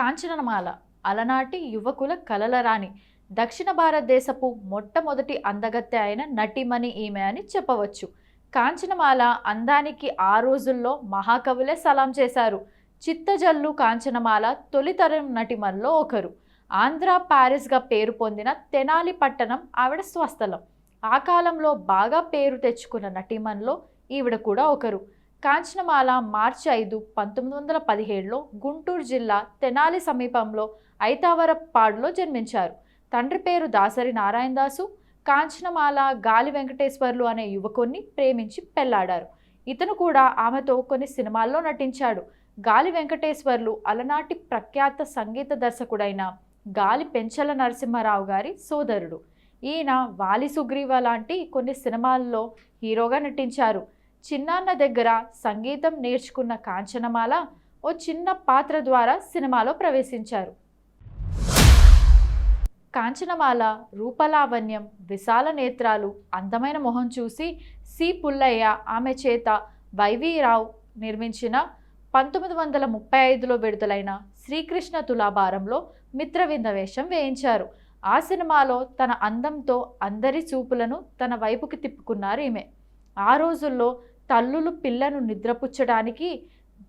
కాంచనమాల అలనాటి యువకుల కలల రాణి దక్షిణ భారతదేశపు మొట్టమొదటి అందగత్తె అయిన నటిమణి ఈమె అని చెప్పవచ్చు. కాంచనమాల అందానికి ఆ రోజుల్లో మహాకవులే సలాం చేశారు. చిత్తజల్లు కాంచనమాల తొలితరం నటిమల్లో ఒకరు. ఆంధ్ర ప్యారిస్గా పేరు పొందిన తెనాలి పట్టణం ఆవిడ స్వస్థలం. ఆ కాలంలో బాగా పేరు తెచ్చుకున్న నటిమన్లో ఈవిడ కూడా ఒకరు. కాంచనమాల మార్చి ఐదు పంతొమ్మిది వందల పదిహేడులో గుంటూరు జిల్లా తెనాలి సమీపంలో ఐతావరపాడులో జన్మించారు. తండ్రి పేరు దాసరి నారాయణదాసు కాంచనమాల గాలి వెంకటేశ్వర్లు అనే యువకుణ్ణి ప్రేమించి పెళ్ళాడారు. ఇతను కూడా ఆమెతో కొన్ని సినిమాల్లో నటించాడు. గాలి వెంకటేశ్వర్లు అలనాటి ప్రఖ్యాత సంగీత దర్శకుడైన గాలి పెంచల నరసింహారావు గారి సోదరుడు. ఈయన వాలి సుగ్రీవ లాంటి కొన్ని సినిమాల్లో హీరోగా నటించారు. చిన్నాన్న దగ్గర సంగీతం నేర్చుకున్న కాంచనమాల ఓ చిన్న పాత్ర ద్వారా సినిమాలో ప్రవేశించారు. కాంచనమాల రూపలావణ్యం విశాల నేత్రాలు అందమైన మొహం చూసి సి. పుల్లయ్య ఆమె చేత వైవీరావు నిర్మించిన పంతొమ్మిది వందల ముప్పై ఐదులో విడుదలైన శ్రీకృష్ణ తులాభారంలో మిత్రవింద వేషం వేయించారు. ఆ సినిమాలో తన అందంతో అందరి చూపులను తన వైపుకి తిప్పుకున్నారు ఈమె. ఆ రోజుల్లో తల్లులు పిల్లను నిద్రపుచ్చడానికి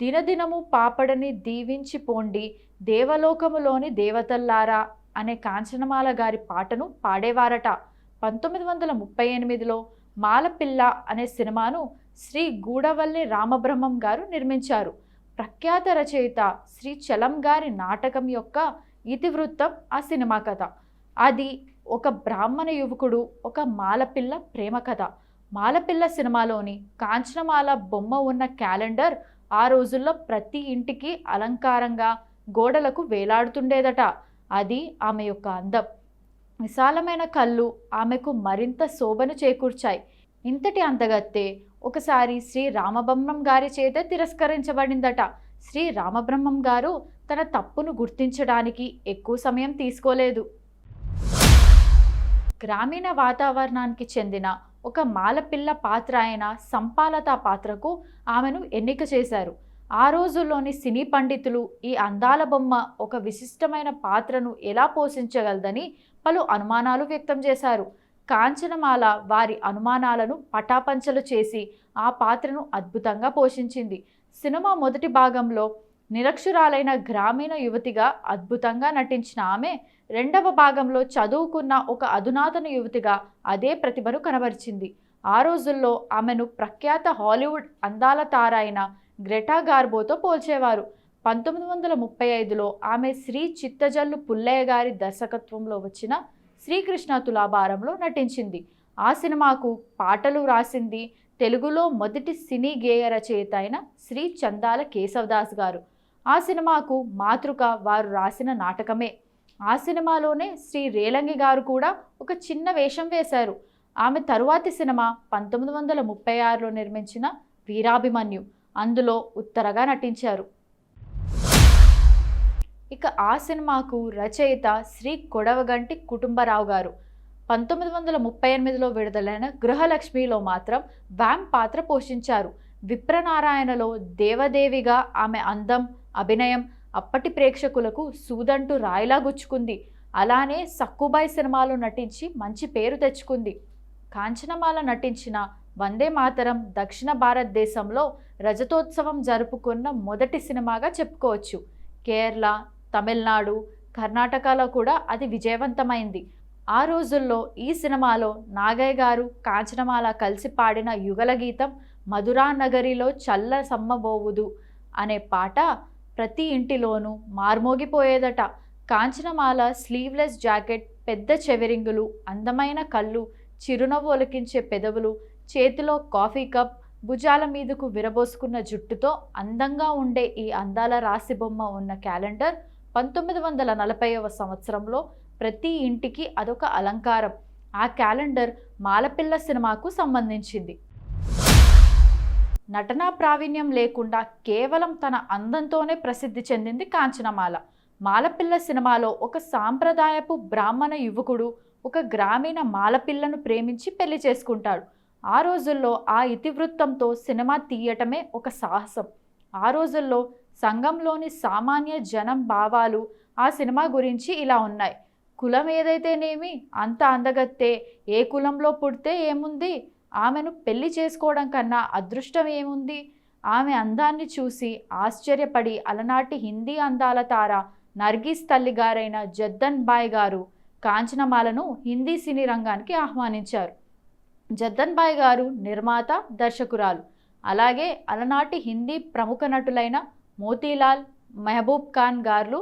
దినదినము పాపడని దీవించి పోండి దేవలోకములోని దేవతల్లారా అనే కాంచనమాల గారి పాటను పాడేవారట. పంతొమ్మిది వందల ముప్పై ఎనిమిదిలో మాలపిల్ల అనే సినిమాను శ్రీ గూడవల్లి రామబ్రహ్మం గారు నిర్మించారు. ప్రఖ్యాత రచయిత శ్రీ చలం గారి నాటకం యొక్క ఇతివృత్తం ఆ సినిమా కథ. అది ఒక బ్రాహ్మణ యువకుడు ఒక మాలపిల్ల ప్రేమ కథ. మాలపిల్ల సినిమాలోని కాంచనమాల బొమ్మ ఉన్న క్యాలెండర్ ఆ రోజుల్లో ప్రతి ఇంటికి అలంకారంగా గోడలకు వేలాడుతుండేదట. అది ఆమె యొక్క అందం. విశాలమైన కళ్ళు ఆమెకు మరింత శోభను చేకూర్చాయి. ఇంతటి అందగత్తే ఒకసారి శ్రీ రామబ్రహ్మం గారి చేత తిరస్కరించబడిందట. శ్రీ రామబ్రహ్మం గారు తన తప్పును గుర్తించడానికి ఎక్కువ సమయం తీసుకోలేదు. గ్రామీణ వాతావరణానికి చెందిన ఒక మాలపిల్ల పాత్ర అయిన సంపాలత పాత్రకు ఆమెను ఎన్నిక చేశారు. ఆ రోజుల్లోని సినీ పండితులు ఈ అందాల బొమ్మ ఒక విశిష్టమైన పాత్రను ఎలా పోషించగలదని పలు అనుమానాలు వ్యక్తం చేశారు. కాంచనమాల వారి అనుమానాలను పటాపంచలు చేసి ఆ పాత్రను అద్భుతంగా పోషించింది. సినిమా మొదటి భాగంలో నిరక్షురాలైన గ్రామీణ యువతిగా అద్భుతంగా నటించిన ఆమె రెండవ భాగంలో చదువుకున్న ఒక అధునాతన యువతిగా అదే ప్రతిభను కనబరిచింది. ఆ రోజుల్లో ఆమెను ప్రఖ్యాత హాలీవుడ్ అందాల తార అయిన గ్రెటా గార్బోతో పోల్చేవారు. పంతొమ్మిది వందల ముప్పై ఐదులో ఆమె శ్రీ చిత్తజల్లు పుల్లయ్య గారి దర్శకత్వంలో వచ్చిన శ్రీకృష్ణ తులాభారంలో నటించింది. ఆ సినిమాకు పాటలు రాసింది తెలుగులో మొదటి సినీ గేయ రచయిత అయిన శ్రీ చందాల కేశవదాస్ గారు. ఆ సినిమాకు మాతృక వారు రాసిన నాటకమే. ఆ సినిమాలోనే శ్రీ రేలంగి గారు కూడా ఒక చిన్న వేషం వేశారు. ఆమె తరువాతి సినిమా పంతొమ్మిది వందల ముప్పై ఆరులో నిర్మించిన వీరాభిమన్యు. అందులో ఉత్తరగా నటించారు. ఇక ఆ సినిమాకు రచయిత శ్రీ కొడవగంటి కుటుంబరావు గారు. పంతొమ్మిది వందల ముప్పై ఎనిమిదిలో విడుదలైన గృహలక్ష్మిలో మాత్రం వ్యామ్ పాత్ర పోషించారు. విప్రనారాయణలో దేవదేవిగా ఆమె అందం అభినయం అప్పటి ప్రేక్షకులకు సూదంటూ రాయిలా గుచ్చుకుంది. అలానే సక్కుబాయ్ సినిమాలో నటించి మంచి పేరు తెచ్చుకుంది. కాంచనమాల నటించిన వందే మాతరం దక్షిణ భారతదేశంలో రజతోత్సవం జరుపుకున్న మొదటి సినిమాగా చెప్పుకోవచ్చు. కేరళ తమిళనాడు కర్ణాటకలో కూడా అది విజయవంతమైంది. ఆ రోజుల్లో ఈ సినిమాలో నాగయ్య గారు కాంచనమాల కలిసి పాడిన యుగల గీతం మధురా నగరిలో చల్ల సమ్మబోవుదు అనే పాట ప్రతి ఇంటిలోనూ మార్మోగిపోయేదట. కాంచనమాల స్లీవ్లెస్ జాకెట్ పెద్ద చెవిరింగులు అందమైన కళ్ళు చిరునవ్వు ఒలికించే పెదవులు చేతిలో కాఫీ కప్ భుజాల మీదకు విరబోసుకున్న జుట్టుతో అందంగా ఉండే ఈ అందాల రాసి బొమ్మ ఉన్న క్యాలెండర్ పంతొమ్మిది వందల నలభైవ సంవత్సరంలో ప్రతి ఇంటికి అదొక అలంకారం. ఆ క్యాలెండర్ మాలపిల్ల సినిమాకు సంబంధించింది. నటనా ప్రావీణ్యం లేకుండా కేవలం తన అందంతోనే ప్రసిద్ధి చెందింది కాంచనమాల. మాలపిల్ల సినిమాలో ఒక సాంప్రదాయపు బ్రాహ్మణ యువకుడు ఒక గ్రామీణ మాలపిల్లను ప్రేమించి పెళ్ళి చేసుకుంటాడు. ఆ రోజుల్లో ఆ ఇతివృత్తంతో సినిమా తీయటమే ఒక సాహసం. ఆ రోజుల్లో సంఘంలోని సామాన్య జనం భావాలు ఆ సినిమా గురించి ఇలా ఉన్నాయి. కులం ఏదైతేనేమి? అంత అందగత్తే ఏ కులంలో పుడితే ఏముంది? ఆమెను పెళ్ళి చేసుకోవడం కన్నా అదృష్టం ఏముంది? ఆమె అందాన్ని చూసి ఆశ్చర్యపడి అలనాటి హిందీ అందాల తార నర్గీస్ తల్లిగారైన జద్దన్ బాయ్ గారు కాంచనమాలను హిందీ సినీ రంగానికి ఆహ్వానించారు. జద్దన్ బాయ్ గారు నిర్మాత దర్శకురాలు. అలాగే అలనాటి హిందీ ప్రముఖ నటులైన మోతీలాల్ మెహబూబ్ ఖాన్ గారు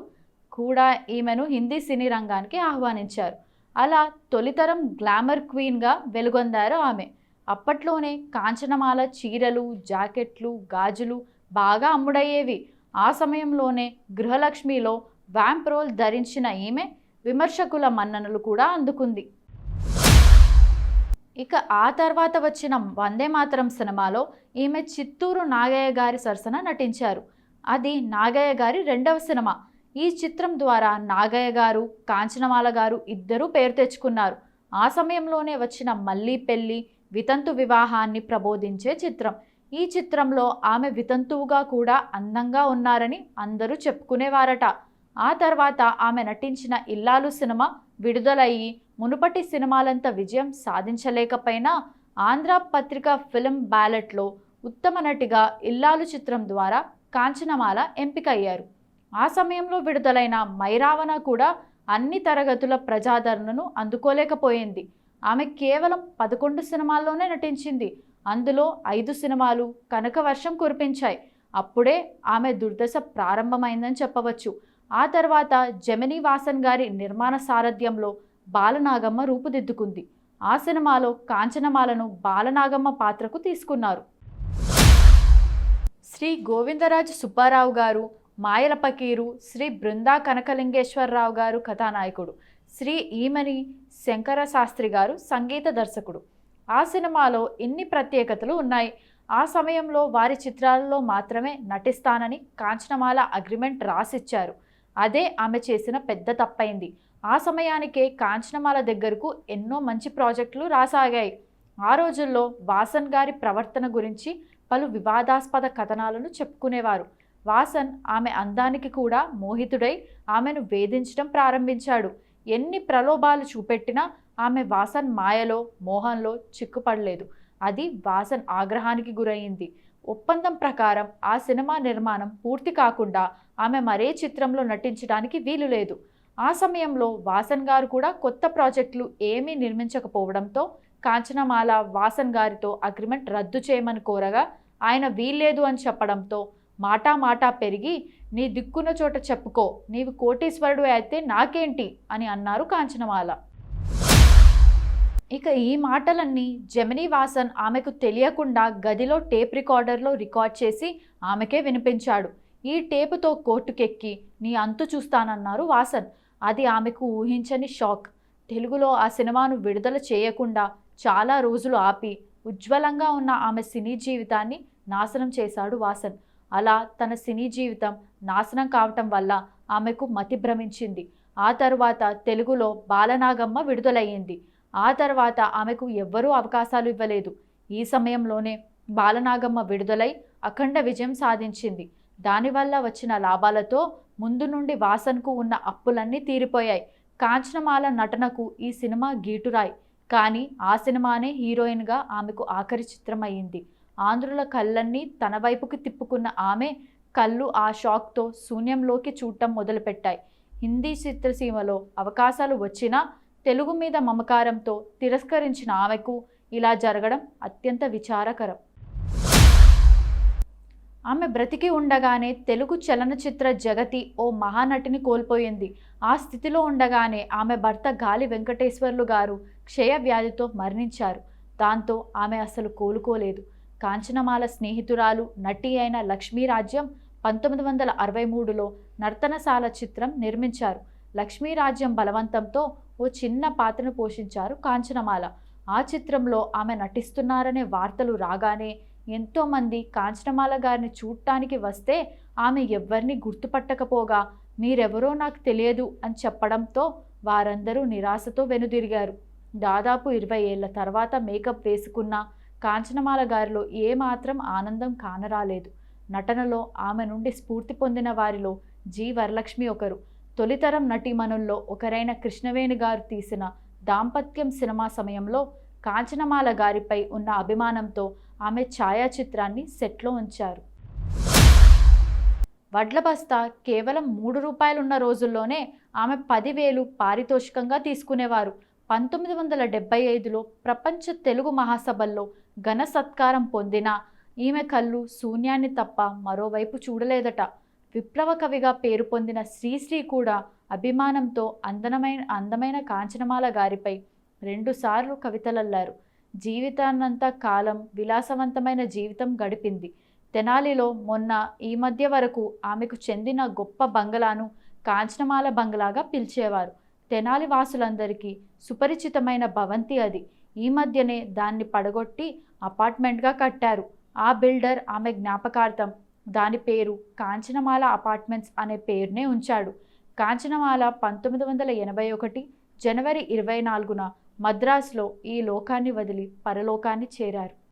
కూడా ఈమెను హిందీ సినీ రంగానికి ఆహ్వానించారు. అలా తొలితరం గ్లామర్ క్వీన్గా వెలుగొందారు ఆమె. అప్పట్లోనే కాంచనమాల చీరలు జాకెట్లు గాజులు బాగా అమ్ముడయ్యేవి. ఆ సమయంలోనే గృహలక్ష్మిలో వ్యాంప్ రోల్ ధరించిన ఈమె విమర్శకుల మన్ననలు కూడా అందుకుంది. ఇక ఆ తర్వాత వచ్చిన వందే మాతరం సినిమాలో ఈమె చిత్తూరు నాగయ్య గారి సరసన నటించారు. అది నాగయ్య గారి రెండవ సినిమా. ఈ చిత్రం ద్వారా నాగయ్య గారు కాంచనమాల గారు ఇద్దరూ పేరు తెచ్చుకున్నారు. ఆ సమయంలోనే వచ్చిన మళ్ళీ పెళ్ళి వితంతు వివాహాన్ని ప్రబోధించే చిత్రం. ఈ చిత్రంలో ఆమె వితంతువుగా కూడా అందంగా ఉన్నారని అందరూ చెప్పుకునేవారట. ఆ తర్వాత ఆమె నటించిన ఇల్లాలు సినిమా విడుదలయ్యి మునుపటి సినిమాలంత విజయం సాధించలేకపోయినా ఆంధ్ర పత్రిక ఫిల్మ్ బ్యాలెట్లో ఉత్తమ నటిగా ఇల్లాలు చిత్రం ద్వారా కాంచనమాల ఎంపికయ్యారు. ఆ సమయంలో విడుదలైన మైరావణ కూడా అన్ని తరగతుల ప్రజాదరణను అందుకోలేకపోయింది. ఆమె కేవలం పదకొండు సినిమాల్లోనే నటించింది. అందులో ఐదు సినిమాలు కనక వర్షం కురిపించాయి. అప్పుడే ఆమె దుర్దశ ప్రారంభమైందని చెప్పవచ్చు. ఆ తర్వాత జమినీ వాసన్ గారి నిర్మాణ సారథ్యంలో బాలనాగమ్మ రూపుదిద్దుకుంది. ఆ సినిమాలో కాంచనమాలను బాలనాగమ్మ పాత్రకు తీసుకున్నారు. శ్రీ గోవిందరాజు సుబ్బారావు గారు మాయల పకీరు శ్రీ బృందా కనకలింగేశ్వరరావు గారు కథానాయకుడు. శ్రీ ఈమని శంకర శాస్త్రి గారు సంగీత దర్శకుడు. ఆ సినిమాలో ఎన్ని ప్రత్యేకతలు ఉన్నాయి? ఆ సమయంలో వారి చిత్రాలలో మాత్రమే నటిస్తానని కాంచనమాల అగ్రిమెంట్ రాసిచ్చారు. అదే ఆమె చేసిన పెద్ద తప్పైంది. ఆ సమయానికే కాంచనమాల దగ్గరకు ఎన్నో మంచి ప్రాజెక్టులు రాసాగాయి. ఆ రోజుల్లో వాసన్ గారి ప్రవర్తన గురించి పలు వివాదాస్పద కథనాలను చెప్పుకునేవారు. వాసన్ ఆమె అందానికి కూడా మోహితుడై ఆమెను వేధించడం ప్రారంభించాడు. ఎన్ని ప్రలోభాలు చూపెట్టినా ఆమె వాసన్ మాయలో మోహంలో చిక్కుపడలేదు. అది వాసన్ ఆగ్రహానికి గురయింది ఒప్పందం ప్రకారం ఆ సినిమా నిర్మాణం పూర్తి కాకుండా ఆమె మరే చిత్రంలో నటించడానికి వీలు లేదు. ఆ సమయంలో వాసన్ గారు కూడా కొత్త ప్రాజెక్టులు ఏమీ నిర్మించకపోవడంతో కాంచనమాల వాసన్ గారితో అగ్రిమెంట్ రద్దు చేయమని కోరగా ఆయన వీల్లేదు అని చెప్పడంతో మాటా మాటా పెరిగి నీ దిక్కున్న చోట చెప్పుకో నీవు కోటీశ్వరుడు అయితే నాకేంటి? అని అన్నారు కాంచనమాల. ఇక ఈ మాటలన్నీ జమినీ వాసన్ ఆమెకు తెలియకుండా గదిలో టేప్ రికార్డర్లో రికార్డ్ చేసి ఆమెకే వినిపించాడు. ఈ టేపుతో కోర్టుకెక్కి నీ అంతు చూస్తానన్నారు వాసన్. అది ఆమెకు ఊహించని షాక్. తెలుగులో ఆ సినిమాను విడుదల చేయకుండా చాలా రోజులు ఆపి ఉజ్వలంగా ఉన్న ఆమె సినీ జీవితాన్ని నాశనం చేశాడు వాసన్. అలా తన సినీ జీవితం నాశనం కావటం వల్ల ఆమెకు మతి భ్రమించింది. ఆ తర్వాత తెలుగులో బాలనాగమ్మ విడుదలయ్యింది. ఆ తర్వాత ఆమెకు ఎవ్వరూ అవకాశాలు ఇవ్వలేదు. ఈ సమయంలోనే బాలనాగమ్మ విడుదలై అఖండ విజయం సాధించింది. దానివల్ల వచ్చిన లాభాలతో ముందు నుండి వాసన్కు ఉన్న అప్పులన్నీ తీరిపోయాయి. కాంచనమాల నటనకు ఈ సినిమా గీటురాయి. కానీ ఆ సినిమానే హీరోయిన్గా ఆమెకు ఆఖరి చిత్రం అయ్యింది ఆంధ్రుల కళ్ళన్నీ తన వైపుకి తిప్పుకున్న ఆమె కళ్ళు ఆ షాక్తో శూన్యంలోకి చూడటం మొదలుపెట్టాయి. హిందీ చిత్రసీమలో అవకాశాలు వచ్చినా తెలుగు మీద మమకారంతో తిరస్కరించిన ఆమెకు ఇలా జరగడం అత్యంత విచారకరం. ఆమె బ్రతికి ఉండగానే తెలుగు చలనచిత్ర జగతి ఓ మహానటిని కోల్పోయింది. ఆ స్థితిలో ఉండగానే ఆమె భర్త గాలి వెంకటేశ్వర్లు గారు క్షయ వ్యాధితో మరణించారు. దాంతో ఆమె అసలు కోలుకోలేదు. కాంచనమాల స్నేహితురాలు నటి అయిన లక్ష్మీరాజ్యం పంతొమ్మిది వందల అరవై మూడులో నర్తనశాల చిత్రం నిర్మించారు. లక్ష్మీరాజ్యం బలవంతంతో ఓ చిన్న పాత్రను పోషించారు కాంచనమాల. ఆ చిత్రంలో ఆమె నటిస్తున్నారనే వార్తలు రాగానే ఎంతోమంది కాంచనమాల గారిని చూడటానికి వస్తే ఆమె ఎవ్వరిని గుర్తుపట్టకపోగా మీరెవరో నాకు తెలియదు అని చెప్పడంతో వారందరూ నిరాశతో వెనుదిరిగారు. దాదాపు ఇరవై ఏళ్ళ తర్వాత మేకప్ వేసుకున్న కాంచనమాల గారిలో ఏమాత్రం ఆనందం కానరాలేదు. నటనలో ఆమె నుండి స్ఫూర్తి పొందిన వారిలో జి. వరలక్ష్మి ఒకరు. తొలితరం నటీమణుల్లో ఒకరైన కృష్ణవేణి గారు తీసిన దాంపత్యం సినిమా సమయంలో కాంచనమాల గారిపై ఉన్న అభిమానంతో ఆమె ఛాయాచిత్రాన్ని సెట్లో ఉంచారు. వడ్ల బస్తా కేవలం మూడు రూపాయలున్న రోజుల్లోనే ఆమె పదివేలు పారితోషికంగా తీసుకునేవారు. పంతొమ్మిది వందల డెబ్బై ఐదులో ప్రపంచ తెలుగు మహాసభల్లో ఘన సత్కారం పొందిన ఈమె కళ్ళు శూన్యాన్ని తప్ప మరోవైపు చూడలేదట. విప్లవ కవిగా పేరు పొందిన శ్రీశ్రీ కూడా అభిమానంతో అందమైన అందమైన కాంచనమాల గారిపై రెండుసార్లు కవితలల్లారు. జీవితాన్నంతా కాలం విలాసవంతమైన జీవితం గడిపింది. తెనాలిలో మొన్న ఈ మధ్య వరకు ఆమెకు చెందిన గొప్ప బంగ్లాను కాంచనమాల బంగ్లాగా పిలిచేవారు. తెనాలి వాసులందరికీ సుపరిచితమైన భవంతి అది. ఈ మధ్యనే దాన్ని పడగొట్టి అపార్ట్మెంట్గా కట్టారు. ఆ బిల్డర్ ఆమె జ్ఞాపకార్థం. దాని పేరు కాంచనమాల అపార్ట్మెంట్స్ అనే పేరునే ఉంచాడు. కాంచనమాల పంతొమ్మిది వందల ఎనభై ఒకటి జనవరి ఇరవై నాలుగున మద్రాసులో ఈ లోకాన్ని వదిలి పరలోకాన్ని చేరారు.